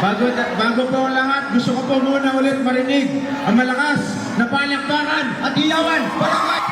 Bago, bago po ang lahat, gusto ko po muna ulit marinig ang malakas na palakpakan at iyawan. Barangay!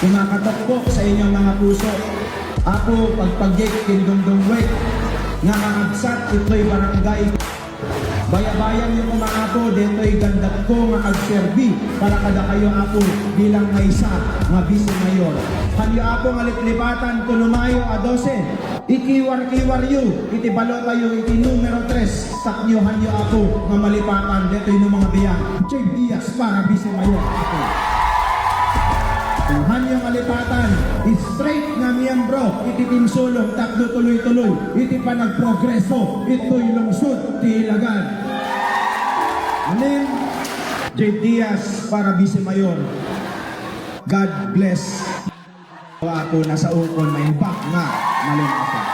Kumakatok po sa inyong mga puso. Ako, pagpagik, kindungdungwek. Nga kakabsat, ito'y barangay. Bayabayan yung mga ako, dito'y gandat ko nga agserbi para kada kayo ako bilang maysa nga bisi mayor. Kanyo ako nga litlipatan ko lumayo a 12. Ikiwar-kiwar yu, iti balo kayo, iti numero 3. Saknyo hanyo ako nga malipatan, dito'y no mga biyang. Jay Diaz para bisi mayor ako. Tuhan yung alipatan, straight na miyembro, iti tinsulong, takdo tuloy-tuloy, iti pa nagprogreso, ito'y lungsod, ti ilagan. Anin, J. Diaz para Vice Mayor. God bless. Ako nasa ukon may bak nga, maling ako.